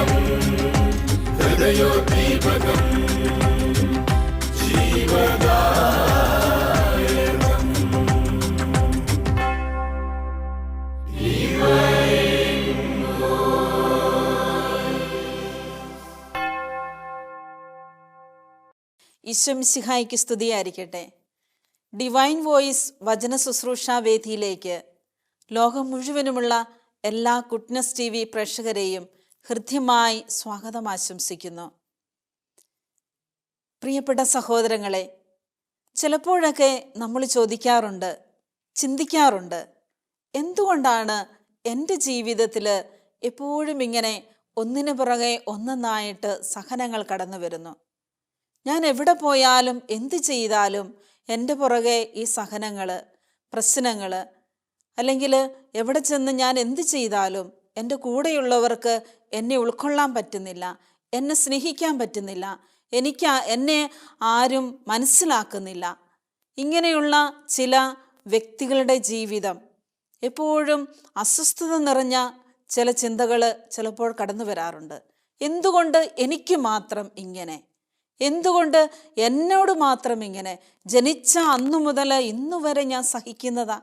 ദീപകം ഹൃദയോദ്ദീപകം ജീവദാ ഈശ്വംസിഹായിക്ക് സ്തുതിയായിരിക്കട്ടെ. Divine voice വചന ശുശ്രൂഷ വേദിയിലേക്ക് ലോകം മുഴുവനുമുള്ള എല്ലാ ഗുഡ്നസ് ടി വി പ്രേക്ഷകരെയും ഹൃദ്യമായി സ്വാഗതം ആശംസിക്കുന്നു. പ്രിയപ്പെട്ട സഹോദരങ്ങളെ ചിലപ്പോഴൊക്കെ നമ്മൾ ചോദിക്കാറുണ്ട് ചിന്തിക്കാറുണ്ട് എന്തുകൊണ്ടാണ് എന്റെ ജീവിതത്തിൽ എപ്പോഴും ഇങ്ങനെ ഒന്നിനു പുറകെ ഒന്നൊന്നായിട്ട് സഹനങ്ങൾ കടന്നു വരുന്നു? ഞാൻ എവിടെ പോയാലും എന്ത് ചെയ്താലും എന്റെ പുറകെ ഈ സഹനങ്ങൾ പ്രശ്നങ്ങൾ അല്ലെങ്കിൽ എവിടെ ചെന്ന് ഞാൻ എന്ത് ചെയ്താലും എന്റെ കൂടെയുള്ളവർക്ക് എന്നെ ഉൾക്കൊള്ളാൻ പറ്റുന്നില്ല എന്നെ സ്നേഹിക്കാൻ പറ്റുന്നില്ല എനിക്ക് എന്നെ ആരും മനസ്സിലാക്കുന്നില്ല. ഇങ്ങനെയുള്ള ചില വ്യക്തികളുടെ ജീവിതം എപ്പോഴും അസ്വസ്ഥത നിറഞ്ഞ ചില ചിന്തകൾ ചിലപ്പോൾ കടന്നു വരാറുണ്ട്. എന്തുകൊണ്ട് എനിക്ക് മാത്രം ഇങ്ങനെ? എന്തുകൊണ്ട് എന്നോട് മാത്രം ഇങ്ങനെ? ജനിച്ച അന്നു മുതൽ ഇന്നു വരെ ഞാൻ സഹിക്കുന്നതാ?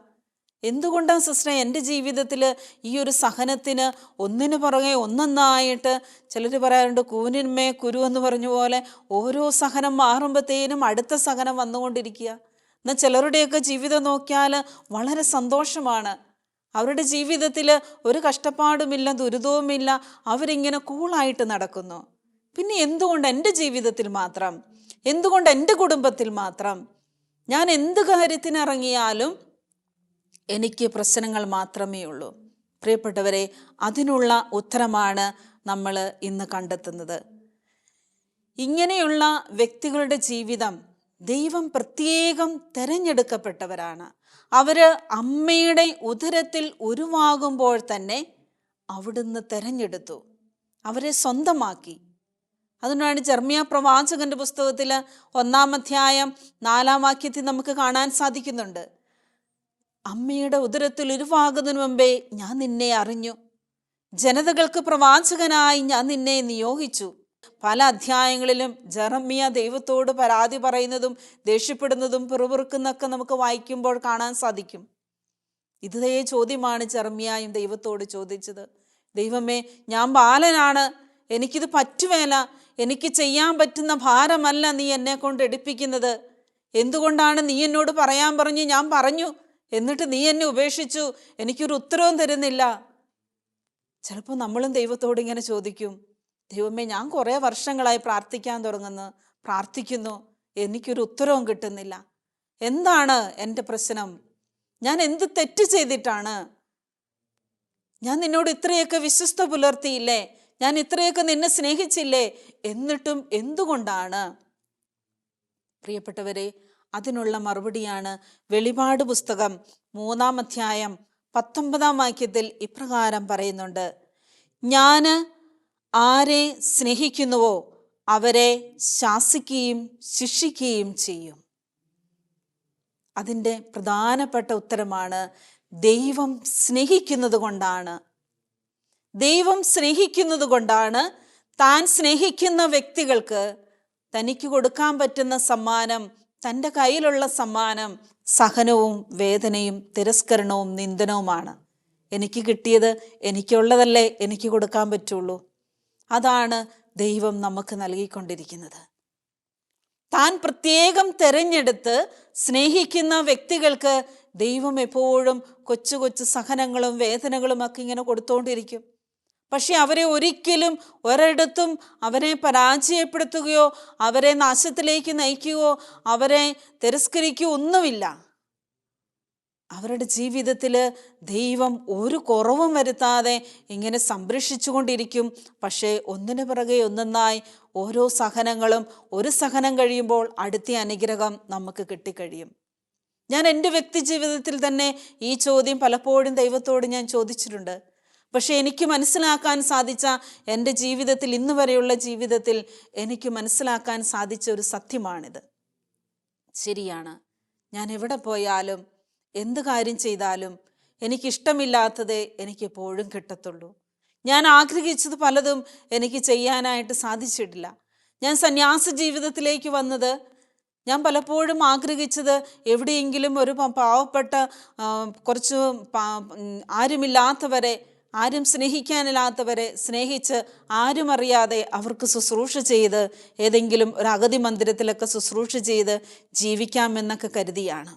എന്തുകൊണ്ടാണ് സിസ്റ്ററെ എന്റെ ജീവിതത്തിൽ ഈ ഒരു സഹനത്തിന് ഒന്നിന് പുറകെ ഒന്നൊന്നായിട്ട് ചിലർ പറയാറുണ്ട് കൂനിന്മേ കുരു എന്ന് പറഞ്ഞ പോലെ ഓരോ സഹനം മാറുമ്പോഴത്തേനും അടുത്ത സഹനം വന്നുകൊണ്ടിരിക്കുക. എന്നാൽ ചിലരുടെയൊക്കെ ജീവിതം നോക്കിയാൽ വളരെ സന്തോഷമാണ്. അവരുടെ ജീവിതത്തിൽ ഒരു കഷ്ടപ്പാടുമില്ല ദുരിതവുമില്ല അവരിങ്ങനെ കൂളായിട്ട് നടക്കുന്നു. പിന്നെ എന്തുകൊണ്ട് എന്റെ ജീവിതത്തിൽ മാത്രം? എന്തുകൊണ്ട് എന്റെ കുടുംബത്തിൽ മാത്രം? ഞാൻ എന്ത് കാര്യത്തിന് ഇറങ്ങിയാലും എനിക്ക് പ്രശ്നങ്ങൾ മാത്രമേ ഉള്ളൂ. പ്രിയപ്പെട്ടവരെ അതിനുള്ള ഉത്തരമാണ് നമ്മൾ ഇന്ന് കണ്ടെത്തുന്നത്. ഇങ്ങനെയുള്ള വ്യക്തികളുടെ ജീവിതം ദൈവം പ്രത്യേകം തിരഞ്ഞെടുക്കപ്പെട്ടവരാണ്. അവർ അമ്മയുടെ ഉദരത്തിൽ ഉരുവാകുമ്പോൾ തന്നെ അവിടുന്ന് തിരഞ്ഞെടുത്തു. അവരെ സ്വന്തമാക്കി. അതുകൊണ്ടാണ് ജർമ്മിയ പ്രവാചകന്റെ പുസ്തകത്തിൽ ഒന്നാം അധ്യായം നാലാം വാക്യത്തിൽ നമുക്ക് കാണാൻ സാധിക്കുന്നുണ്ട്. അമ്മയുടെ ഉദരത്തിൽ ഉരുവാകുന്നതിന് മുമ്പേ ഞാൻ നിന്നെ അറിഞ്ഞു. ജനതകൾക്ക് പ്രവാചകനായി ഞാൻ നിന്നെ നിയോഗിച്ചു. പല അധ്യായങ്ങളിലും ജറമ്മിയ ദൈവത്തോട് പരാതി പറയുന്നതും ദേഷ്യപ്പെടുന്നതും പിറുപിറുക്കുന്നൊക്കെ നമുക്ക് വായിക്കുമ്പോൾ കാണാൻ സാധിക്കും. ഇതേ ചോദ്യമാണ് ജെറമ്മിയായും ദൈവത്തോട് ചോദിച്ചത്. ദൈവമേ ഞാൻ ബാലനാണ്. എനിക്കിത് പറ്റുവേല. എനിക്ക് ചെയ്യാൻ പറ്റുന്ന ഭാരമല്ല നീ എന്നെ കൊണ്ട് എടുപ്പിക്കുന്നത്. എന്തുകൊണ്ടാണ് നീ എന്നോട് പറയാൻ പറഞ്ഞു ഞാൻ പറഞ്ഞു? എന്നിട്ട് നീ എന്നെ ഉപേക്ഷിച്ചു. എനിക്കൊരു ഉത്തരവും തരുന്നില്ല. ചിലപ്പോൾ നമ്മളും ദൈവത്തോട് ഇങ്ങനെ ചോദിക്കും. ദൈവമേ ഞാൻ കുറേ വർഷങ്ങളായി പ്രാർത്ഥിക്കാൻ തുടങ്ങുന്നു. പ്രാർത്ഥിക്കുന്നു. എനിക്കൊരു ഉത്തരവും കിട്ടുന്നില്ല. എന്താണ് എന്റെ പ്രശ്നം? ഞാൻ എന്ത് തെറ്റ് ചെയ്തിട്ടാണ്? ഞാൻ നിന്നോട് ഇത്രയൊക്കെ വിശ്വസ്ത പുലർത്തിയില്ലേ? ഞാൻ ഇത്രയൊക്കെ നിന്നെ സ്നേഹിച്ചില്ലേ? എന്നിട്ടും എന്തുകൊണ്ടാണ്? പ്രിയപ്പെട്ടവരെ അതിനുള്ള മറുപടിയാണ് വെളിപാട് പുസ്തകം മൂന്നാം അധ്യായം പത്തൊമ്പതാം വാക്യത്തിൽ ഇപ്രകാരം പറയുന്നുണ്ട്. ഞാൻ ആരെ സ്നേഹിക്കുന്നുവോ അവരെ ശാസിക്കുകയും ശിക്ഷിക്കുകയും ചെയ്യും. അതിന്റെ പ്രധാനപ്പെട്ട ഉത്തരമാണ് ദൈവം സ്നേഹിക്കുന്നത് കൊണ്ടാണ്. ദൈവം സ്നേഹിക്കുന്നത് കൊണ്ടാണ് താൻ സ്നേഹിക്കുന്ന വ്യക്തികൾക്ക് തനിക്ക് കൊടുക്കാൻ പറ്റുന്ന സമ്മാനം തന്റെ കയ്യിലുള്ള സമ്മാനം സഹനവും വേദനയും തിരസ്കരണവും നിന്ദനവുമാണ്. എനിക്ക് കിട്ടിയത് എനിക്കുള്ളതല്ലേ എനിക്ക് കൊടുക്കാൻ പറ്റുള്ളൂ. അതാണ് ദൈവം നമുക്ക് നൽകിക്കൊണ്ടിരിക്കുന്നത്. താൻ പ്രത്യേകം തെരഞ്ഞെടുത്ത് സ്നേഹിക്കുന്ന വ്യക്തികൾക്ക് ദൈവം എപ്പോഴും കൊച്ചു കൊച്ചു സഹനങ്ങളും വേദനകളും ഒക്കെ ഇങ്ങനെ കൊടുത്തുകൊണ്ടിരിക്കും പക്ഷെ അവരെ ഒരിക്കലും ഒരിടത്തും അവരെ പരാജയപ്പെടുത്തുകയോ അവരെ നാശത്തിലേക്ക് നയിക്കുകയോ അവരെ തിരസ്കരിക്കുകയോ ഒന്നുമില്ല. അവരുടെ ജീവിതത്തിൽ ദൈവം ഒരു കുറവും വരുത്താതെ ഇങ്ങനെ സംരക്ഷിച്ചുകൊണ്ടിരിക്കും. പക്ഷേ ഒന്നിനു പിറകെ ഒന്നൊന്നായി ഓരോ സഹനങ്ങളും ഒരു സഹനം കഴിയുമ്പോൾ അടുത്ത അനുഗ്രഹം നമുക്ക് കിട്ടിക്കഴിയും. ഞാൻ എന്റെ വ്യക്തി ജീവിതത്തിൽ തന്നെ ഈ ചോദ്യം പലപ്പോഴും ദൈവത്തോട് ഞാൻ ചോദിച്ചിട്ടുണ്ട്. പക്ഷെ എനിക്ക് മനസ്സിലാക്കാൻ സാധിച്ച എന്റെ ജീവിതത്തിൽ ഇന്ന് വരെയുള്ള ജീവിതത്തിൽ എനിക്ക് മനസ്സിലാക്കാൻ സാധിച്ച ഒരു സത്യമാണിത്. ശരിയാണ്. ഞാൻ എവിടെ പോയാലും എന്ത് കാര്യം ചെയ്താലും എനിക്കിഷ്ടമില്ലാത്തതേ എനിക്ക് എപ്പോഴും കിട്ടത്തുള്ളൂ. ഞാൻ ആഗ്രഹിച്ചത് പലതും എനിക്ക് ചെയ്യാനായിട്ട് സാധിച്ചിട്ടില്ല. ഞാൻ സന്യാസ ജീവിതത്തിലേക്ക് വന്നത് ഞാൻ പലപ്പോഴും ആഗ്രഹിച്ചത് എവിടെയെങ്കിലും ഒരു പാവപ്പെട്ട കുറച്ച് ആരുമില്ലാത്തവരെ ആരും സ്നേഹിക്കാനില്ലാത്തവരെ സ്നേഹിച്ച് ആരും അറിയാതെ അവർക്ക് ശുശ്രൂഷ ചെയ്ത് ഏതെങ്കിലും ഒരു അഗതി മന്ദിരത്തിലൊക്കെ ശുശ്രൂഷ ചെയ്ത് ജീവിക്കാമെന്നൊക്കെ കരുതിയാണ്.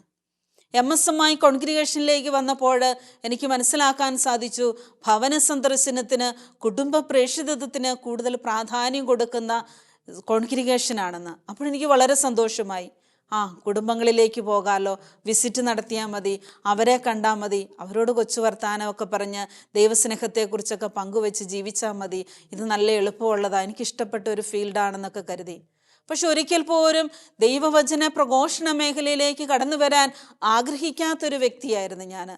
എം എസ് എം ഐ കോൺഗ്രിഗേഷനിലേക്ക് വന്നപ്പോൾ എനിക്ക് മനസ്സിലാക്കാൻ സാധിച്ചു ഭവന സന്ദർശനത്തിന് കുടുംബ പ്രേക്ഷിതത്വത്തിന് കൂടുതൽ പ്രാധാന്യം കൊടുക്കുന്ന കോൺഗ്രിഗേഷനാണെന്ന് അപ്പോൾ എനിക്ക് വളരെ സന്തോഷമായി. ആ കുടുംബങ്ങളിലേക്ക് പോകാമല്ലോ വിസിറ്റ് നടത്തിയാൽ മതി അവരെ കണ്ടാൽ മതി അവരോട് കൊച്ചു വർത്താനമൊക്കെ പറഞ്ഞ് ദൈവസ്നേഹത്തെക്കുറിച്ചൊക്കെ പങ്കുവെച്ച് ജീവിച്ചാൽ മതി. ഇത് നല്ല എളുപ്പമുള്ളതാണ് എനിക്കിഷ്ടപ്പെട്ട ഒരു ഫീൽഡാണെന്നൊക്കെ കരുതി. പക്ഷെ ഒരിക്കൽ പോലും ദൈവവചന പ്രഘോഷണ മേഖലയിലേക്ക് കടന്നു വരാൻ ആഗ്രഹിക്കാത്തൊരു വ്യക്തിയായിരുന്നു ഞാൻ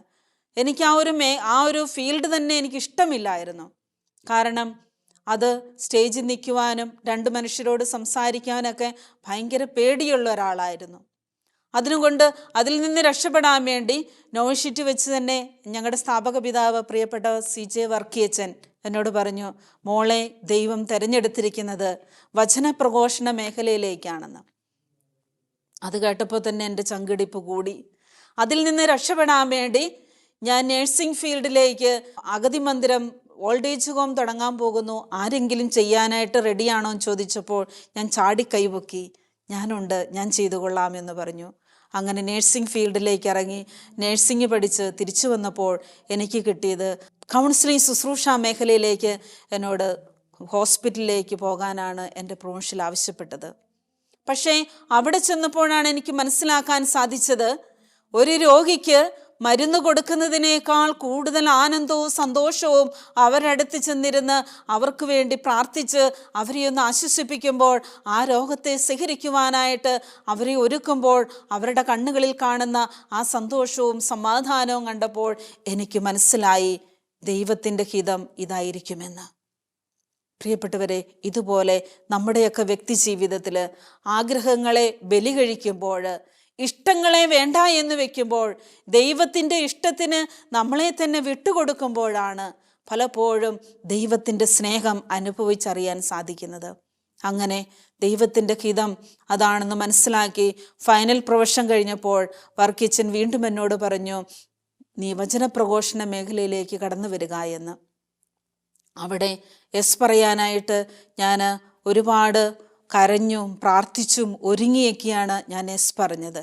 എനിക്ക് ആ ഒരു മേ ആ ഒരു ഫീൽഡ് തന്നെ എനിക്ക് ഇഷ്ടമില്ലായിരുന്നു കാരണം അത് സ്റ്റേജിൽ നിൽക്കുവാനും രണ്ട് മനുഷ്യരോട് സംസാരിക്കാനൊക്കെ ഭയങ്കര പേടിയുള്ള ഒരാളായിരുന്നു. അതിനുകൊണ്ട് അതിൽ നിന്ന് രക്ഷപ്പെടാൻ വേണ്ടി നോഷീറ്റ് വെച്ച് തന്നെ ഞങ്ങളുടെ സ്ഥാപക പിതാവ് പ്രിയപ്പെട്ട സി ജെ വർക്കിയച്ചൻ എന്നോട് പറഞ്ഞു മോളെ ദൈവം തിരഞ്ഞെടുത്തിരിക്കുന്നത് വചനപ്രഘോഷണ മേഖലയിലേക്കാണെന്ന്. അത് കേട്ടപ്പോൾ തന്നെ എന്റെ ചങ്കിടിപ്പ് കൂടി. അതിൽ നിന്ന് രക്ഷപ്പെടാൻ വേണ്ടി ഞാൻ നേഴ്സിംഗ് ഫീൽഡിലേക്ക് അഗതി മന്ദിരം ഓൾഡ് ഏജ് ഹോം തുടങ്ങാൻ പോകുന്നു. ആരെങ്കിലും ചെയ്യാനായിട്ട് റെഡിയാണോ എന്ന് ചോദിച്ചപ്പോൾ ഞാൻ ചാടി കൈപൊക്കി ഞാനുണ്ട് ഞാൻ ചെയ്തു കൊള്ളാം എന്ന് പറഞ്ഞു. അങ്ങനെ നേഴ്സിംഗ് ഫീൽഡിലേക്ക് ഇറങ്ങി. നേഴ്സിംഗ് പഠിച്ച് തിരിച്ചു വന്നപ്പോൾ എനിക്ക് കിട്ടിയത് കൗൺസിലിംഗ് ശുശ്രൂഷ മേഖലയിലേക്ക് എന്നോട് ഹോസ്പിറ്റലിലേക്ക് പോകാനാണ് എന്റെ പ്രൊമോഷൻ ആവശ്യപ്പെട്ടത്. പക്ഷേ അവിടെ ചെന്നപ്പോഴാണ് എനിക്ക് മനസ്സിലാക്കാൻ സാധിച്ചത് ഒരു രോഗിക്ക് മരുന്ന് കൊടുക്കുന്നതിനേക്കാൾ കൂടുതൽ ആനന്ദവും സന്തോഷവും അവരടുത്ത് ചെന്നിരുന്ന് അവർക്ക് വേണ്ടി പ്രാർത്ഥിച്ച് അവരെ ഒന്ന് ആശ്വസിപ്പിക്കുമ്പോൾ ആ രോഗത്തെ സ്വീകരിക്കുവാനായിട്ട് അവരെ ഒരുക്കുമ്പോൾ അവരുടെ കണ്ണുകളിൽ കാണുന്ന ആ സന്തോഷവും സമാധാനവും കണ്ടപ്പോൾ എനിക്ക് മനസ്സിലായി ദൈവത്തിന്റെ ഹിതം ഇതായിരിക്കുമെന്ന്. പ്രിയപ്പെട്ടവരെ ഇതുപോലെ നമ്മുടെയൊക്കെ വ്യക്തി ജീവിതത്തിൽ ആഗ്രഹങ്ങളെ ബലി കഴിക്കുമ്പോൾ ഇഷ്ടങ്ങളെ വേണ്ട എന്ന് വെക്കുമ്പോൾ ദൈവത്തിന്റെ ഇഷ്ടത്തിന് നമ്മളെ തന്നെ വിട്ടുകൊടുക്കുമ്പോഴാണ് പലപ്പോഴും ദൈവത്തിന്റെ സ്നേഹം അനുഭവിച്ചറിയാൻ സാധിക്കുന്നത്. അങ്ങനെ ദൈവത്തിന്റെ ഹിതം അതാണെന്ന് മനസ്സിലാക്കി ഫൈനൽ പ്രൊഫഷൻ കഴിഞ്ഞപ്പോൾ വർക്കിച്ചൻ വീണ്ടും എന്നോട് പറഞ്ഞു നീ വചനപ്രഘോഷണ മേഖലയിലേക്ക് കടന്നു വരിക എന്ന്. അവിടെ എസ് പറയാനായിട്ട് ഞാൻ ഒരുപാട് കരഞ്ഞും പ്രാർത്ഥിച്ചും ഒരുങ്ങിയൊക്കെയാണ് ഞാൻ എസ് പറഞ്ഞത്.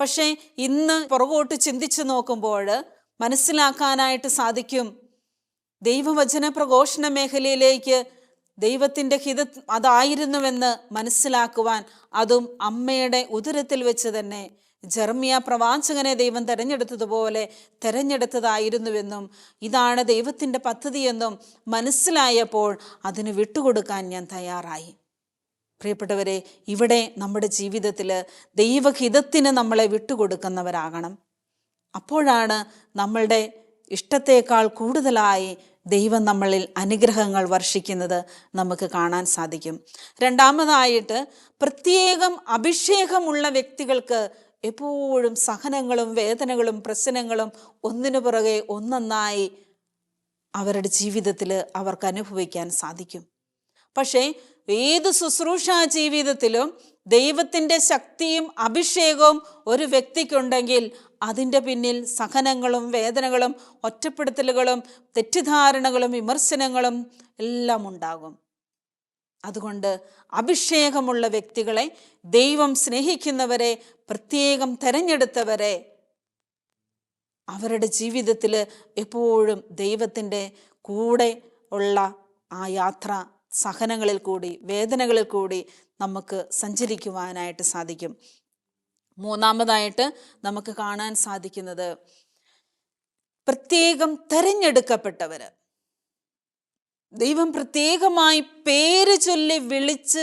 പക്ഷേ ഇന്ന് പുറകോട്ട് ചിന്തിച്ചു നോക്കുമ്പോൾ മനസ്സിലാക്കാനായിട്ട് സാധിക്കും. ദൈവവചന പ്രഘോഷണ മേഖലയിലേക്ക് ദൈവത്തിന്റെ ഹിത അതായിരുന്നുവെന്ന് മനസ്സിലാക്കുവാൻ അതും അമ്മയുടെ ഉദരത്തിൽ വെച്ച് തന്നെ ജർമിയ പ്രവാചകനെ ദൈവം തെരഞ്ഞെടുത്തതുപോലെ തെരഞ്ഞെടുത്തതായിരുന്നുവെന്നും ഇതാണ് ദൈവത്തിന്റെ പദ്ധതിയെന്നും മനസ്സിലായപ്പോൾ അതിന് വിട്ടുകൊടുക്കാൻ ഞാൻ തയ്യാറായി. പ്രിയപ്പെട്ടവരെ ഇവിടെ നമ്മുടെ ജീവിതത്തിൽ ദൈവഹിതത്തിന് നമ്മളെ വിട്ടുകൊടുക്കുന്നവരാകണം. അപ്പോഴാണ് നമ്മളുടെ ഇഷ്ടത്തേക്കാൾ കൂടുതലായി ദൈവം നമ്മളിൽ അനുഗ്രഹങ്ങൾ വർഷിക്കുന്നത് നമുക്ക് കാണാൻ സാധിക്കും. രണ്ടാമതായിട്ട് പ്രത്യേകം അഭിഷേകമുള്ള വ്യക്തികൾക്ക് എപ്പോഴും സഹനങ്ങളും വേദനകളും പ്രശ്നങ്ങളും ഒന്നിനു പുറകെ ഒന്നൊന്നായി അവരുടെ ജീവിതത്തിൽ അവർക്ക് അനുഭവിക്കാൻ സാധിക്കും. പക്ഷേ ഏത് ശുശ്രൂഷാ ജീവിതത്തിലും ദൈവത്തിന്റെ ശക്തിയും അഭിഷേകവും ഒരു വ്യക്തിക്കുണ്ടെങ്കിൽ അതിന്റെ പിന്നിൽ സഹനങ്ങളും വേദനകളും ഒറ്റപ്പെടുത്തലുകളും തെറ്റിദ്ധാരണകളും വിമർശനങ്ങളും എല്ലാം ഉണ്ടാകും. അതുകൊണ്ട് അഭിഷേകമുള്ള വ്യക്തികളെ ദൈവം സ്നേഹിക്കുന്നവരെ പ്രത്യേകം തെരഞ്ഞെടുത്തവരെ അവരുടെ ജീവിതത്തിൽ എപ്പോഴും ദൈവത്തിന്റെ കൂടെ ഉള്ള ആ യാത്ര സഹനങ്ങളിൽ കൂടി വേദനകളിൽ കൂടി നമുക്ക് സഞ്ചരിക്കുവാനായിട്ട് സാധിക്കും. മൂന്നാമതായിട്ട് നമുക്ക് കാണാൻ സാധിക്കുന്നത് പ്രത്യേകം തെരഞ്ഞെടുക്കപ്പെട്ടവർ ദൈവം പ്രത്യേകമായി പേര് ചൊല്ലി വിളിച്ച്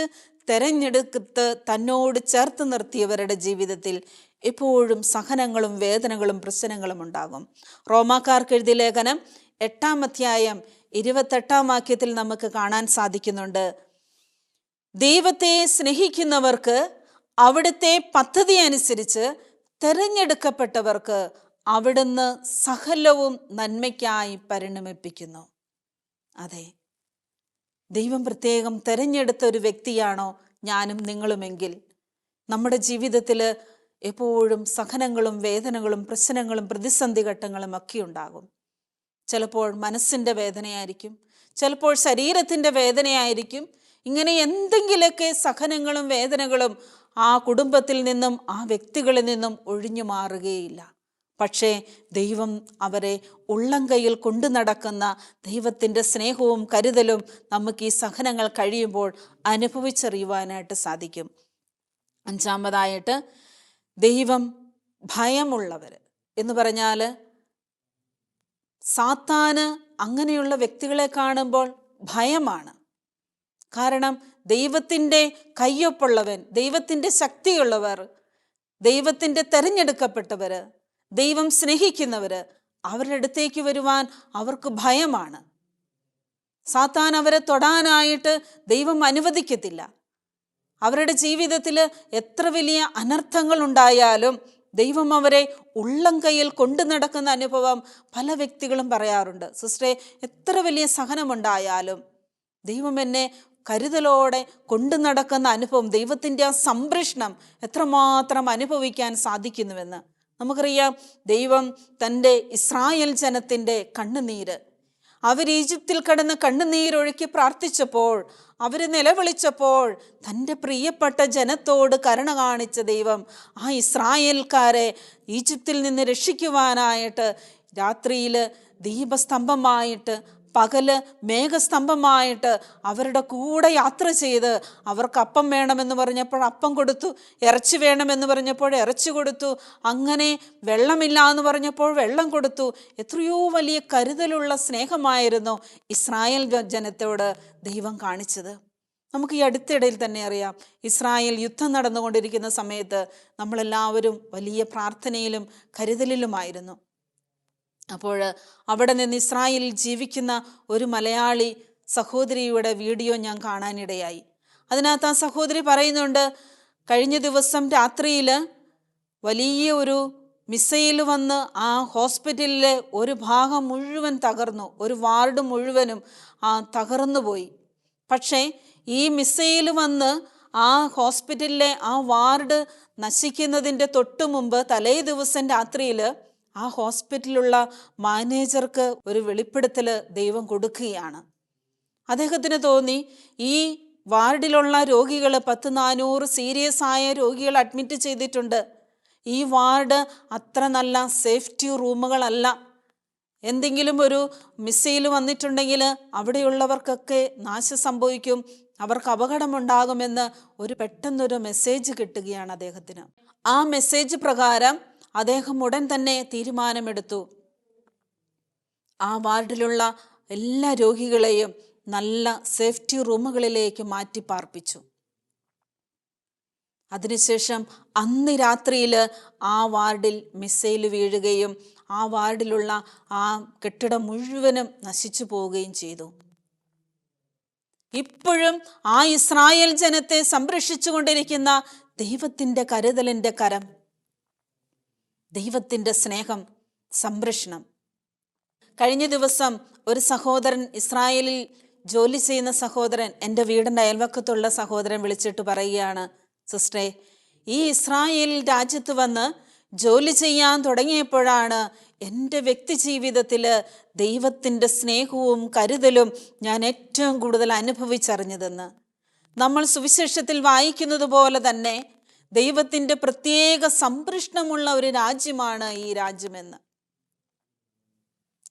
തെരഞ്ഞെടുത്ത് തന്നോട് ചേർത്ത് നിർത്തിയവരുടെ ജീവിതത്തിൽ എപ്പോഴും സഹനങ്ങളും വേദനകളും പ്രശ്നങ്ങളും ഉണ്ടാകും. റോമാക്കാർക്ക് എഴുതിയ ലേഖനം എട്ടാം അധ്യായം ഇരുപത്തെട്ടാം വാക്യത്തിൽ നമുക്ക് കാണാൻ സാധിക്കുന്നുണ്ട്. ദൈവത്തെ സ്നേഹിക്കുന്നവർക്ക് അവിടുത്തെ പദ്ധതി അനുസരിച്ച് തെരഞ്ഞെടുക്കപ്പെട്ടവർക്ക് അവിടുന്ന് സകലവും നന്മയ്ക്കായി പരിണമിപ്പിക്കുന്നു. അതെ ദൈവം പ്രത്യേകം തെരഞ്ഞെടുത്ത ഒരു വ്യക്തിയാണോ ഞാനും നിങ്ങളുമെങ്കിൽ? നമ്മുടെ ജീവിതത്തിൽ എപ്പോഴും സഹനങ്ങളും വേദനകളും പ്രശ്നങ്ങളും പ്രതിസന്ധി ഘട്ടങ്ങളും ഒക്കെ ഉണ്ടാകും. ചിലപ്പോൾ മനസ്സിന്റെ വേദനയായിരിക്കും ചിലപ്പോൾ ശരീരത്തിന്റെ വേദനയായിരിക്കും. ഇങ്ങനെ എന്തെങ്കിലുമൊക്കെ സഹനങ്ങളും വേദനകളും ആ കുടുംബത്തിൽ നിന്നും ആ വ്യക്തികളിൽ നിന്നും ഒഴിഞ്ഞു മാറുകയില്ല. പക്ഷേ ദൈവം അവരെ ഉള്ളം കയ്യിൽ കൊണ്ടു നടക്കുന്ന ദൈവത്തിന്റെ സ്നേഹവും കരുതലും നമുക്ക് ഈ സഹനങ്ങൾ കഴിയുമ്പോൾ അനുഭവിച്ചറിയുവാനായിട്ട് സാധിക്കും. അഞ്ചാമതായിട്ട് ദൈവം ഭയമുള്ളവർ എന്ന് പറഞ്ഞാൽ സാത്താന് അങ്ങനെയുള്ള വ്യക്തികളെ കാണുമ്പോൾ ഭയമാണ്. കാരണം ദൈവത്തിന്റെ കയ്യൊപ്പുള്ളവൻ ദൈവത്തിന്റെ ശക്തിയുള്ളവർ ദൈവത്തിന്റെ തെരഞ്ഞെടുക്കപ്പെട്ടവർ ദൈവം സ്നേഹിക്കുന്നവർ അവരുടെ അടുത്തേക്ക് വരുവാൻ അവർക്ക് ഭയമാണ്. സാത്താൻ അവരെ തൊടാനായിട്ട് ദൈവം അനുവദിക്കത്തില്ല. അവരുടെ ജീവിതത്തിൽ എത്ര വലിയ അനർത്ഥങ്ങൾ ഉണ്ടായാലും ദൈവം അവരെ ഉള്ളം കയ്യിൽ കൊണ്ടു നടക്കുന്ന അനുഭവം പല വ്യക്തികളും പറയാറുണ്ട്. സിസ്റ്ററെ എത്ര വലിയ സഹനമുണ്ടായാലും ദൈവം എന്നെ കരുതലോടെ കൊണ്ടു നടക്കുന്ന അനുഭവം ദൈവത്തിന്റെ ആ സംരക്ഷണം എത്രമാത്രം അനുഭവിക്കാൻ സാധിക്കുന്നുവെന്ന് നമുക്കറിയാം. ദൈവം തന്റെ ഇസ്രായേൽ ജനത്തിന്റെ കണ്ണുനീര് അവർ ഈജിപ്തിൽ കടന്ന് കണ്ണുനീരൊഴുക്കി പ്രാർത്ഥിച്ചപ്പോൾ അവർ നിലവിളിച്ചപ്പോൾ തന്റെ പ്രിയപ്പെട്ട ജനത്തോട് കരുണ കാണിച്ച ദൈവം ആ ഇസ്രായേൽക്കാരെ ഈജിപ്തിൽ നിന്ന് രക്ഷിക്കുവാനായിട്ട് രാത്രിയിൽ ദീപസ്തംഭമായിട്ട് പകൽ മേഘസ്തംഭമായിട്ട് അവരുടെ കൂടെ യാത്ര ചെയ്ത് അവർക്ക് അപ്പം വേണമെന്ന് പറഞ്ഞപ്പോൾ അപ്പം കൊടുത്തു ഇറച്ചി വേണമെന്ന് പറഞ്ഞപ്പോൾ ഇറച്ചി കൊടുത്തു അങ്ങനെ വെള്ളമില്ല എന്ന് പറഞ്ഞപ്പോൾ വെള്ളം കൊടുത്തു. എത്രയോ വലിയ കരുതലുള്ള സ്നേഹമായിരുന്നു ഇസ്രായേൽ ജനത്തോട് ദൈവം കാണിച്ചത്. നമുക്ക് ഈ അടുത്തിടയിൽ തന്നെ അറിയാം ഇസ്രായേൽ യുദ്ധം നടന്നുകൊണ്ടിരിക്കുന്ന സമയത്ത് നമ്മളെല്ലാവരും വലിയ പ്രാർത്ഥനയിലും കരുതലിലുമായിരുന്നു. അപ്പോൾ അവിടെ നിന്ന് ഇസ്രായേലിൽ ജീവിക്കുന്ന ഒരു മലയാളി സഹോദരിയുടെ വീഡിയോ ഞാൻ കാണാനിടയായി. അതിനകത്ത് ആ സഹോദരി പറയുന്നുണ്ട് കഴിഞ്ഞ ദിവസം രാത്രിയിൽ വലിയ ഒരു മിസൈൽ വന്ന് ആ ഹോസ്പിറ്റലിലെ ഒരു ഭാഗം മുഴുവൻ തകർന്നു ഒരു വാർഡ് മുഴുവനും ആ തകർന്നു പോയി. പക്ഷേ ഈ മിസൈൽ വന്ന് ആ ഹോസ്പിറ്റലിലെ ആ വാർഡ് നശിക്കുന്നതിന്റെ തൊട്ടു മുമ്പ് തലേ ദിവസം രാത്രിയിൽ ആ ഹോസ്പിറ്റലിലുള്ള മാനേജർക്ക് ഒരു വെളിപ്പെടുത്തൽ ദൈവം കൊടുക്കുകയാണ്. അദ്ദേഹത്തിന് തോന്നി ഈ വാർഡിലുള്ള രോഗികൾ പത്ത് നാനൂറ് സീരിയസ് ആയ രോഗികൾ അഡ്മിറ്റ് ചെയ്തിട്ടുണ്ട്. ഈ വാർഡ് അത്ര നല്ല സേഫ്റ്റി റൂമുകളല്ല. എന്തെങ്കിലും ഒരു മിസൈൽ വന്നിട്ടുണ്ടെങ്കിൽ അവിടെയുള്ളവർക്കൊക്കെ നാശം സംഭവിക്കും അവർക്ക് അപകടമുണ്ടാകുമെന്ന് ഒരു പെട്ടെന്നൊരു മെസ്സേജ് കിട്ടുകയാണ് അദ്ദേഹത്തിന്. ആ മെസ്സേജ് പ്രകാരം അദ്ദേഹം ഉടൻ തന്നെ തീരുമാനമെടുത്തു. ആ വാർഡിലുള്ള എല്ലാ രോഗികളെയും നല്ല സേഫ്റ്റി റൂമുകളിലേക്ക് മാറ്റി പാർപ്പിച്ചു. അതിനുശേഷം അന്ന് രാത്രിയിൽ ആ വാർഡിൽ മിസൈൽ വീഴുകയും ആ വാർഡിലുള്ള ആ കെട്ടിടം മുഴുവനും നശിച്ചു പോവുകയും ചെയ്തു. ഇപ്പോഴും ആ ഇസ്രായേൽ ജനത്തെ സംരക്ഷിച്ചുകൊണ്ടിരിക്കുന്ന ദൈവത്തിന്റെ കരുതലിന്റെ കരം ദൈവത്തിന്റെ സ്നേഹം സംരക്ഷണം. കഴിഞ്ഞ ദിവസം ഒരു സഹോദരൻ ഇസ്രായേലിൽ ജോലി ചെയ്യുന്ന സഹോദരൻ എന്റെ വീടിന്റെ അയൽവക്കത്തുള്ള സഹോദരൻ വിളിച്ചിട്ട് പറയുകയാണ് സിസ്റ്ററെ ഈ ഇസ്രായേൽ രാജ്യത്ത് വന്ന് ജോലി ചെയ്യാൻ തുടങ്ങിയപ്പോഴാണ് എന്റെ വ്യക്തി ജീവിതത്തിൽ ദൈവത്തിന്റെ സ്നേഹവും കരുതലും ഞാൻ ഏറ്റവും കൂടുതൽ അനുഭവിച്ചറിഞ്ഞതെന്ന്. നമ്മൾ സുവിശേഷത്തിൽ വായിക്കുന്നത് പോലെ തന്നെ ദൈവത്തിന്റെ പ്രത്യേക സംപ്രഷ്ണമുള്ള ഒരു രാജ്യമാണ് ഈ രാജ്യമെന്ന്.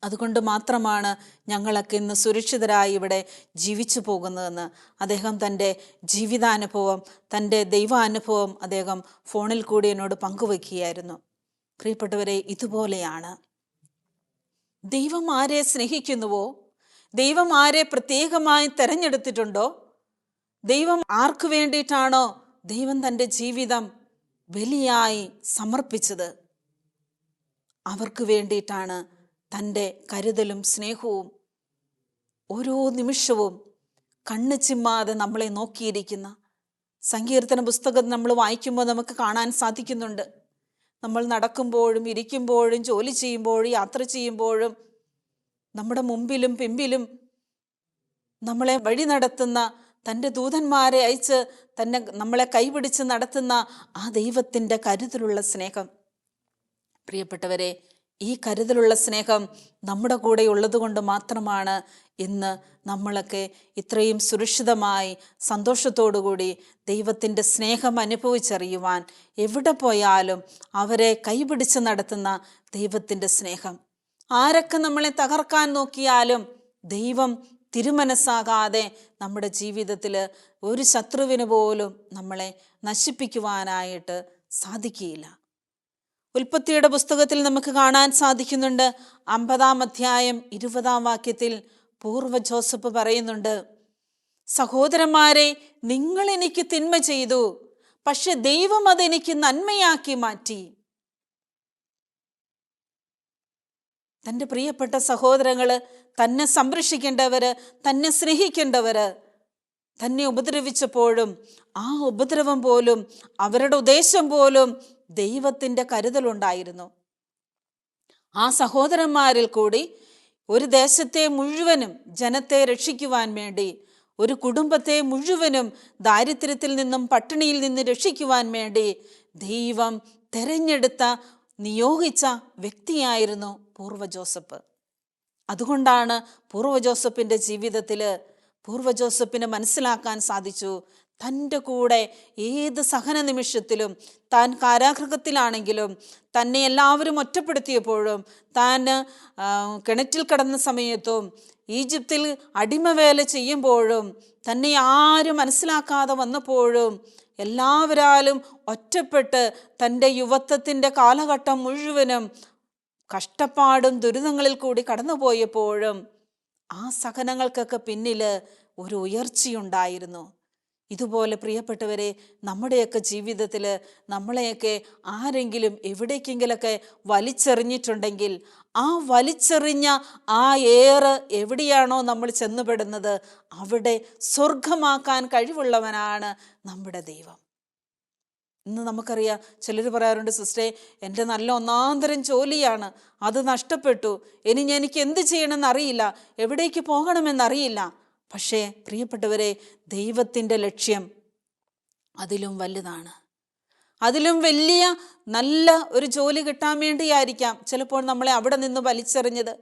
അതുകൊണ്ട് മാത്രമാണ് ഞങ്ങളൊക്കെ ഇന്ന് സുരക്ഷിതരായി ഇവിടെ ജീവിച്ചു പോകുന്നതെന്ന്. അദ്ദേഹം തന്റെ ജീവിതാനുഭവം തന്റെ ദൈവാനുഭവം അദ്ദേഹം ഫോണിൽ കൂടി എന്നോട് പങ്കുവയ്ക്കുകയായിരുന്നു പ്രിയപ്പെട്ടവരെ ഇതുപോലെയാണ്. ദൈവം ആരെ സ്നേഹിക്കുന്നുവോ? ദൈവം ആരെ പ്രത്യേകമായി തെരഞ്ഞെടുത്തിട്ടുണ്ടോ? ദൈവം ആർക്കു വേണ്ടിയിട്ടാണോ ദൈവം തന്റെ ജീവിതം ബലിയായി സമർപ്പിച്ചത്. അവർക്ക് വേണ്ടിയിട്ടാണ് തന്റെ കരുതലും സ്നേഹവും ഓരോ നിമിഷവും കണ്ണ് ചിമ്മാതെ നമ്മളെ നോക്കിയിരിക്കുന്ന. സങ്കീർത്തന പുസ്തകം നമ്മൾ വായിക്കുമ്പോൾ നമുക്ക് കാണാൻ സാധിക്കുന്നുണ്ട്. നമ്മൾ നടക്കുമ്പോഴും ഇരിക്കുമ്പോഴും ജോലി ചെയ്യുമ്പോഴും യാത്ര ചെയ്യുമ്പോഴും നമ്മുടെ മുമ്പിലും പിമ്പിലും നമ്മളെ വഴി നടത്തുന്ന തന്റെ ദൂതന്മാരെ അയച്ച് തന്നെ നമ്മളെ കൈപിടിച്ച് നടത്തുന്ന ആ ദൈവത്തിന്റെ കരുതലുള്ള സ്നേഹം. പ്രിയപ്പെട്ടവരെ ഈ കരുതലുള്ള സ്നേഹം നമ്മുടെ കൂടെ ഉള്ളതുകൊണ്ട് മാത്രമാണ് ഇന്ന് നമ്മളൊക്കെ ഇത്രയും സുരക്ഷിതമായി സന്തോഷത്തോടുകൂടി ദൈവത്തിന്റെ സ്നേഹം അനുഭവിച്ചറിയുവാൻ എവിടെ പോയാലും അവരെ കൈപിടിച്ച് നടത്തുന്ന ദൈവത്തിന്റെ സ്നേഹം. ആരൊക്കെ നമ്മളെ തകർക്കാൻ നോക്കിയാലും ദൈവം തിരുമനസ്സാകാതെ നമ്മുടെ ജീവിതത്തിൽ ഒരു ശത്രുവിന് പോലും നമ്മളെ നശിപ്പിക്കുവാനായിട്ട് സാധിക്കുകയില്ല. ഉൽപ്പത്തിയുടെ പുസ്തകത്തിൽ നമുക്ക് കാണാൻ സാധിക്കുന്നുണ്ട്. അമ്പതാം അധ്യായം ഇരുപതാം വാക്യത്തിൽ പൂർവ ജോസഫ് പറയുന്നുണ്ട് സഹോദരന്മാരെ നിങ്ങൾ എനിക്ക് തിന്മ ചെയ്തു പക്ഷെ ദൈവം അതെനിക്ക് നന്മയാക്കി മാറ്റി. തന്റെ പ്രിയപ്പെട്ട സഹോദരങ്ങൾ തന്നെ സംരക്ഷിക്കേണ്ടവർ തന്നെ സ്നേഹിക്കേണ്ടവർ തന്നെ ഉപദ്രവിച്ചപ്പോഴും ആ ഉപദ്രവം പോലും അവരുടെ ഉദ്ദേശം പോലും ദൈവത്തിന്റെ കരുതലുണ്ടായിരുന്നു. ആ സഹോദരന്മാരിൽ കൂടി ഒരു ദേശത്തെ മുഴുവനും ജനത്തെ രക്ഷിക്കുവാൻ വേണ്ടി ഒരു കുടുംബത്തെ മുഴുവനും ദാരിദ്ര്യത്തിൽ നിന്നും പട്ടിണിയിൽ നിന്ന് രക്ഷിക്കുവാൻ വേണ്ടി ദൈവം തെരഞ്ഞെടുത്ത നിയോഗിച്ച വ്യക്തിയായിരുന്നു പൂർവ ജോസഫ്. അതുകൊണ്ടാണ് പൂർവ ജോസഫിന്റെ ജീവിതത്തിൽ പൂർവ ജോസഫിന് മനസ്സിലാക്കാൻ സാധിച്ചു. തന്റെ കൂടെ ഏത് സഹന നിമിഷത്തിലും താൻ കാരാഗൃഹത്തിലാണെങ്കിലും തന്നെ എല്ലാവരും ഒറ്റപ്പെടുത്തിയപ്പോഴും താൻ കിണറ്റിൽ കിടന്ന സമയത്തും ഈജിപ്തിൽ അടിമവേല ചെയ്യുമ്പോഴും തന്നെ ആരും മനസ്സിലാക്കാതെ വന്നപ്പോഴും എല്ലാവരാലും ഒറ്റപ്പെട്ട് തന്റെ യുവത്വത്തിന്റെ കാലഘട്ടം മുഴുവനും കഷ്ടപ്പാടും ദുരിതങ്ങളിൽ കൂടി കടന്നുപോയപ്പോഴും ആ സഹനങ്ങൾക്കൊക്കെ പിന്നിൽ ഒരു ഉയർച്ചയുണ്ടായിരുന്നു. ഇതുപോലെ പ്രിയപ്പെട്ടവരെ നമ്മുടെയൊക്കെ ജീവിതത്തിൽ നമ്മളെയൊക്കെ ആരെങ്കിലും എവിടേക്കെങ്കിലൊക്കെ വലിച്ചെറിഞ്ഞിട്ടുണ്ടെങ്കിൽ ആ വലിച്ചെറിഞ്ഞ ആ ഏറ് എവിടെയാണോ നമ്മൾ ചെന്നുപെടുന്നത് അവിടെ സ്വർഗമാക്കാൻ കഴിവുള്ളവനാണ് നമ്മുടെ ദൈവം. ഇന്ന് നമുക്കറിയാം ചിലർ പറയാറുണ്ട് സിസ്റ്റേ എന്റെ നല്ല ഒന്നാന്തരം ജോലിയാണ്. അത് നഷ്ടപ്പെട്ടു. ഇനി ഞാൻ എനിക്ക് എന്ത് ചെയ്യണമെന്ന് അറിയില്ല. എവിടേക്ക് പോകണമെന്നറിയില്ല പക്ഷേ പ്രിയപ്പെട്ടവരെ ദൈവത്തിന്റെ ലക്ഷ്യം അതിലും വലുതാണ്. അതിലും വലിയ നല്ല ഒരു ജോലി കിട്ടാൻ വേണ്ടിയായിരിക്കാം ചിലപ്പോൾ നമ്മളെ അവിടെ നിന്ന് വലിച്ചെറിഞ്ഞത്.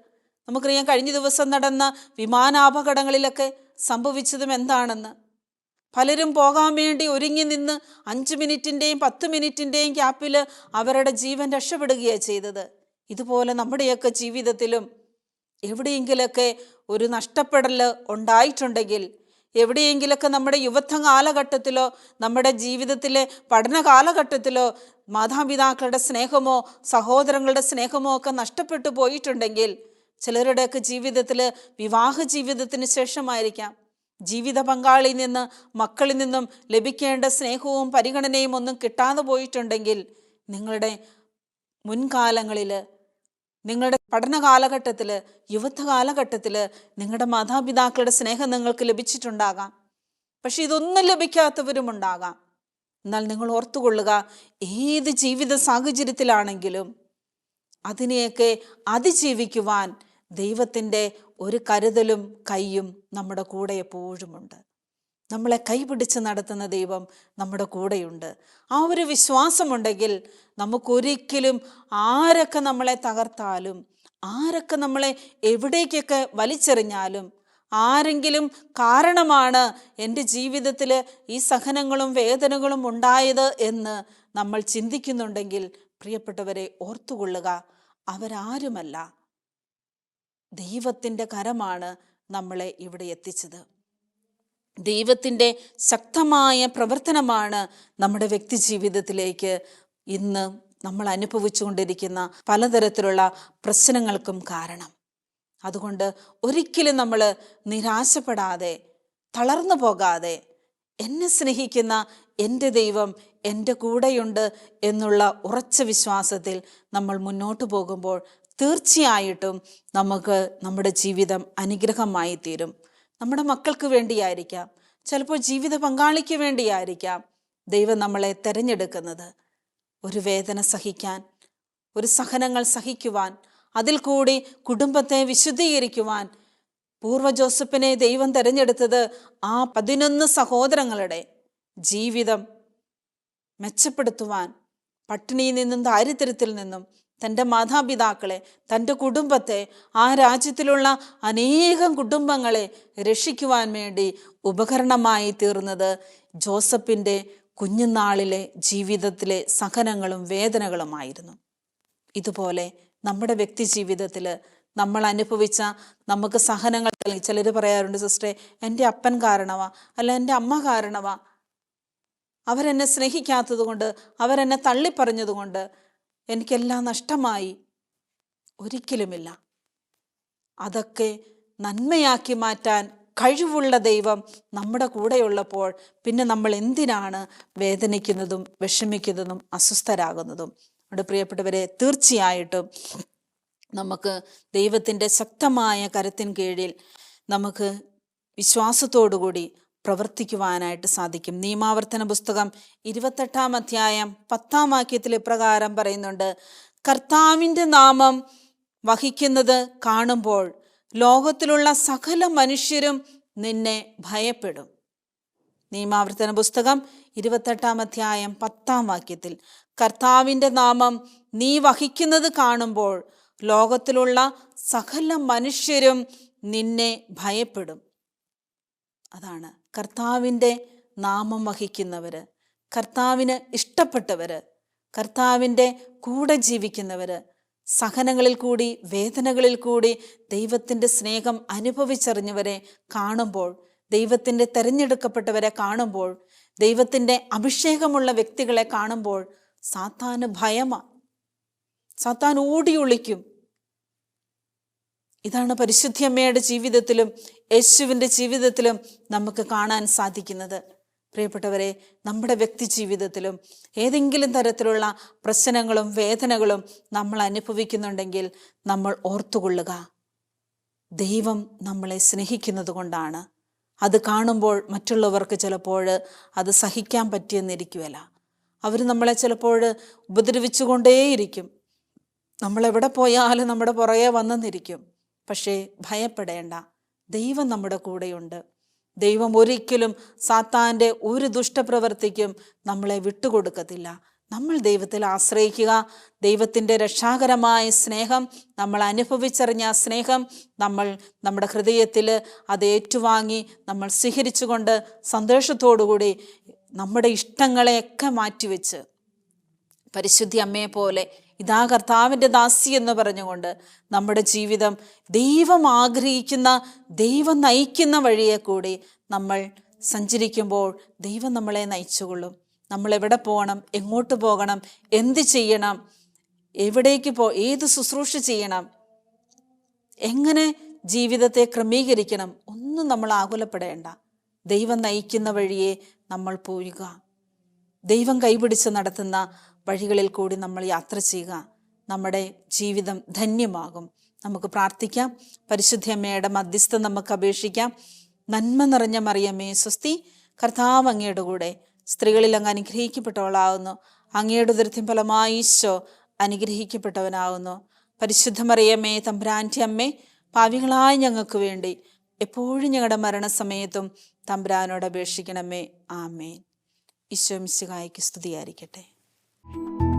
നമുക്കറിയാം കഴിഞ്ഞ ദിവസം നടന്ന വിമാനാപകടങ്ങളിലൊക്കെ സംഭവിച്ചതും എന്താണെന്ന്. പലരും പോകാൻ വേണ്ടി ഒരുങ്ങി നിന്ന് അഞ്ച് മിനിറ്റിന്റെയും പത്ത് മിനിറ്റിന്റെയും ഗ്യാപ്പിൽ അവരുടെ ജീവൻ രക്ഷപ്പെടുകയാണ് ചെയ്തത്. ഇതുപോലെ നമ്മുടെയൊക്കെ ജീവിതത്തിലും എവിടെയെങ്കിലൊക്കെ ഒരു നഷ്ടപ്പെടൽ ഉണ്ടായിട്ടുണ്ടെങ്കിൽ എവിടെയെങ്കിലൊക്കെ നമ്മുടെ യുവത്വ കാലഘട്ടത്തിലോ നമ്മുടെ ജീവിതത്തിലെ പഠന കാലഘട്ടത്തിലോ മാതാപിതാക്കളുടെ സ്നേഹമോ സഹോദരങ്ങളുടെ സ്നേഹമോ ഒക്കെ നഷ്ടപ്പെട്ടു പോയിട്ടുണ്ടെങ്കിൽ ചിലരുടെയൊക്കെ ജീവിതത്തിൽ വിവാഹ ജീവിതത്തിന് ശേഷമായിരിക്കാം. ജീവിത പങ്കാളിയിൽ നിന്ന് മക്കളിൽ നിന്നും ലഭിക്കേണ്ട സ്നേഹവും പരിഗണനയും ഒന്നും കിട്ടാതെ പോയിട്ടുണ്ടെങ്കിൽ നിങ്ങളുടെ മുൻകാലങ്ങളിൽ നിങ്ങളുടെ പഠന കാലഘട്ടത്തിൽ യുവത്വ കാലഘട്ടത്തിൽ നിങ്ങളുടെ മാതാപിതാക്കളുടെ സ്നേഹം നിങ്ങൾക്ക് ലഭിച്ചിട്ടുണ്ടാകാം. പക്ഷെ ഇതൊന്നും ലഭിക്കാത്തവരും ഉണ്ടാകാം. എന്നാൽ നിങ്ങൾ ഓർത്തുകൊള്ളുക ഏത് ജീവിത സാഹചര്യത്തിലാണെങ്കിലും അതിനെയൊക്കെ അതിജീവിക്കുവാൻ ദൈവത്തിന്റെ ഒരു കരുതലും കൈയും നമ്മുടെ കൂടെ എപ്പോഴുമുണ്ട് നമ്മളെ കൈപിടിച്ച് നടത്തുന്ന ദൈവം നമ്മുടെ കൂടെയുണ്ട്. ആ ഒരു വിശ്വാസമുണ്ടെങ്കിൽ നമുക്കൊരിക്കലും ആരൊക്കെ നമ്മളെ തകർത്താലും ആരൊക്കെ നമ്മളെ എവിടേക്കൊക്കെ വലിച്ചെറിഞ്ഞാലും ആരെങ്കിലും കാരണമാണ് എന്റെ ജീവിതത്തിൽ ഈ സഹനങ്ങളും വേദനകളും ഉണ്ടായത് എന്ന് നമ്മൾ ചിന്തിക്കുന്നുണ്ടെങ്കിൽ പ്രിയപ്പെട്ടവരെ ഓർത്തുകൊള്ളുക അവരാരുമല്ല. ദൈവത്തിന്റെ കരമാണ് നമ്മളെ ഇവിടെ എത്തിച്ചത്. ദൈവത്തിന്റെ ശക്തമായ പ്രവർത്തനമാണ് നമ്മുടെ വ്യക്തി ജീവിതത്തിലേക്ക് ഇന്ന് നമ്മൾ അനുഭവിച്ചുകൊണ്ടിരിക്കുന്ന പലതരത്തിലുള്ള പ്രശ്നങ്ങൾക്കും കാരണം. അതുകൊണ്ട് ഒരിക്കലും നമ്മൾ നിരാശപ്പെടാതെ തളർന്നു പോകാതെ എന്നെ സ്നേഹിക്കുന്ന എന്റെ ദൈവം എന്റെ കൂടെയുണ്ട് എന്നുള്ള ഉറച്ച വിശ്വാസത്തിൽ നമ്മൾ മുന്നോട്ട് പോകുമ്പോൾ തീർച്ചയായിട്ടും നമുക്ക് നമ്മുടെ ജീവിതം അനുഗ്രഹമായി തീരും നമ്മുടെ മക്കൾക്ക് വേണ്ടിയായിരിക്കാം. ചിലപ്പോൾ ജീവിത പങ്കാളിക്ക് വേണ്ടിയായിരിക്കാം ദൈവം നമ്മളെ തിരഞ്ഞെടുക്കുന്നത്. ഒരു വേദന സഹിക്കാൻ ഒരു സഹനങ്ങൾ സഹിക്കുവാൻ അതിൽ കൂടി കുടുംബത്തെ വിശുദ്ധീകരിക്കുവാൻ പൂർവ ജോസഫിനെ ദൈവം തിരഞ്ഞെടുത്തത് ആ പതിനൊന്ന് സഹോദരങ്ങളുടെ ജീവിതം മെച്ചപ്പെടുത്തുവാൻ പട്ടിണിയിൽ നിന്നും ദാരിദ്ര്യത്തിൽ നിന്നും തന്റെ മാതാപിതാക്കളെ തന്റെ കുടുംബത്തെ ആ രാജ്യത്തിലുള്ള അനേകം കുടുംബങ്ങളെ രക്ഷിക്കുവാൻ വേണ്ടി ഉപകരണമായി തീർന്നത് ജോസഫിന്റെ കുഞ്ഞുനാളിലെ ജീവിതത്തിലെ സഹനങ്ങളും വേദനകളുമായിരുന്നു. ഇതുപോലെ നമ്മുടെ വ്യക്തി ജീവിതത്തിൽ നമ്മൾ അനുഭവിച്ച നമുക്ക് സഹനങ്ങൾ ചിലർ പറയാറുണ്ട് സിസ്റ്ററെ എന്റെ അപ്പൻ കാരണവാ അല്ല എന്റെ അമ്മ കാരണവാ. അവരെന്നെ സ്നേഹിക്കാത്തത് കൊണ്ട് അവരെന്നെ തള്ളിപ്പറഞ്ഞതുകൊണ്ട് എനിക്കെല്ലാം നഷ്ടമായി. ഒരിക്കലുമില്ല. അതൊക്കെ നന്മയാക്കി മാറ്റാൻ കഴിവുള്ള ദൈവം നമ്മുടെ കൂടെയുള്ളപ്പോൾ പിന്നെ നമ്മൾ എന്തിനാണ് വേദനിക്കുന്നതും വിഷമിക്കുന്നതും അസ്വസ്ഥരാകുന്നതും? നമ്മുടെ പ്രിയപ്പെട്ടവരെ തീർച്ചയായിട്ടും നമുക്ക് ദൈവത്തിന്റെ ശക്തമായ കരത്തിൻ കീഴിൽ നമുക്ക് വിശ്വാസത്തോടുകൂടി പ്രവർത്തിക്കുവാനായിട്ട് സാധിക്കും. നിയമാവർത്തന പുസ്തകം ഇരുപത്തെട്ടാം അധ്യായം പത്താം വാക്യത്തിൽ ഇപ്രകാരം പറയുന്നുണ്ട്. കർത്താവിന്റെ നാമം വഹിക്കുന്നത് കാണുമ്പോൾ ലോകത്തിലുള്ള സകല മനുഷ്യരും നിന്നെ ഭയപ്പെടും. നിയമാവർത്തന പുസ്തകം ഇരുപത്തെട്ടാം അധ്യായം പത്താം വാക്യത്തിൽ കർത്താവിന്റെ നാമം നീ വഹിക്കുന്നത് കാണുമ്പോൾ ലോകത്തിലുള്ള സകല മനുഷ്യരും നിന്നെ ഭയപ്പെടും. അതാണ് കർത്താവിന്റെ നാമം വഹിക്കുന്നവർ കർത്താവിന് ഇഷ്ടപ്പെട്ടവർ കർത്താവിന്റെ കൂടെ ജീവിക്കുന്നവർ സഹനങ്ങളിൽ കൂടി വേദനകളിൽ കൂടി ദൈവത്തിന്റെ സ്നേഹം അനുഭവിച്ചറിഞ്ഞവരെ കാണുമ്പോൾ ദൈവത്തിന്റെ തിരഞ്ഞെടുക്കപ്പെട്ടവരെ കാണുമ്പോൾ ദൈവത്തിന്റെ അഭിഷേകമുള്ള വ്യക്തികളെ കാണുമ്പോൾ സാത്താന് ഭയമാണ് സാത്താൻ ഓടിയൊളിക്കും ഇതാണ് പരിശുദ്ധിയമ്മയുടെ ജീവിതത്തിലും യേശുവിന്റെ ജീവിതത്തിലും നമുക്ക് കാണാൻ സാധിക്കുന്നത്. പ്രിയപ്പെട്ടവരെ നമ്മുടെ വ്യക്തി ജീവിതത്തിലും ഏതെങ്കിലും തരത്തിലുള്ള പ്രശ്നങ്ങളും വേദനകളും നമ്മൾ അനുഭവിക്കുന്നുണ്ടെങ്കിൽ നമ്മൾ ഓർത്തുകൊള്ളുക. ദൈവം നമ്മളെ സ്നേഹിക്കുന്നത് കൊണ്ടാണ്. അത് കാണുമ്പോൾ മറ്റുള്ളവർക്ക് ചിലപ്പോൾ അത് സഹിക്കാൻ പറ്റിയെന്നിരിക്കുമല്ല അവർ നമ്മളെ ചിലപ്പോൾ ഉപദ്രവിച്ചുകൊണ്ടേയിരിക്കും. നമ്മളെവിടെ പോയാലും നമ്മുടെ പുറകെ വന്നെന്നിരിക്കും. പക്ഷേ ഭയപ്പെടേണ്ട. ദൈവം നമ്മുടെ കൂടെയുണ്ട്. ദൈവം ഒരിക്കലും സാത്താന്റെ ഒരു ദുഷ്ടപ്രവർത്തിക്കും നമ്മളെ വിട്ടുകൊടുക്കത്തില്ല. നമ്മൾ ദൈവത്തിൽ ആശ്രയിക്കുക. ദൈവത്തിന്റെ രക്ഷാകരമായ സ്നേഹം നമ്മൾ അനുഭവിച്ചറിഞ്ഞ സ്നേഹം നമ്മൾ നമ്മുടെ ഹൃദയത്തിൽ അത് ഏറ്റുവാങ്ങി നമ്മൾ സ്വീകരിച്ചുകൊണ്ട് സന്തോഷത്തോടുകൂടി നമ്മുടെ ഇഷ്ടങ്ങളെയൊക്കെ മാറ്റിവെച്ച് പരിശുദ്ധി അമ്മയെ പോലെ ഇതാ കർത്താവിന്റെ ദാസി എന്ന് പറഞ്ഞുകൊണ്ട് നമ്മുടെ ജീവിതം ദൈവം ആഗ്രഹിക്കുന്ന ദൈവം നയിക്കുന്ന വഴിയെ കൂടി നമ്മൾ സഞ്ചരിക്കുമ്പോൾ ദൈവം നമ്മളെ നയിച്ചുകൊള്ളും. നമ്മൾ എവിടെ പോകണം? എങ്ങോട്ട് പോകണം? എന്ത് ചെയ്യണം? എവിടേക്ക് പോ ഏത് ശുശ്രൂഷ ചെയ്യണം? എങ്ങനെ ജീവിതത്തെ ക്രമീകരിക്കണം? ഒന്നും നമ്മൾ ആകുലപ്പെടേണ്ട. ദൈവം നയിക്കുന്ന വഴിയെ നമ്മൾ പോരുക. ദൈവം കൈപിടിച്ച് നടത്തുന്ന വഴികളിൽ കൂടി നമ്മൾ യാത്ര ചെയ്യുക. നമ്മുടെ ജീവിതം ധന്യമാകും. നമുക്ക് പ്രാർത്ഥിക്കാം. പരിശുദ്ധ അമ്മയുടെ മധ്യസ്ഥം നമുക്ക് അപേക്ഷിക്കാം. നന്മ നിറഞ്ഞ മറിയമ്മേ സ്വസ്തി. കർത്താവ് അങ്ങയുടെ കൂടെ സ്ത്രീകളിൽ അങ്ങ് അനുഗ്രഹിക്കപ്പെട്ടവളാകുന്നു അങ്ങയുടെ ദൃത്യം ഫലമായി ഈശോ അനുഗ്രഹിക്കപ്പെട്ടവനാകുന്നു പരിശുദ്ധ മറിയമ്മേ തമ്പുരാന്റെ അമ്മേ പാവികളായ ഞങ്ങൾക്ക് വേണ്ടി എപ്പോഴും ഞങ്ങളുടെ മരണസമയത്തും തമ്പുരാനോട് അപേക്ഷിക്കണമേ. ആമേൻ. ഈശോ മിശിഹായ്ക്ക് സ്തുതിയായിരിക്കട്ടെ. Thank you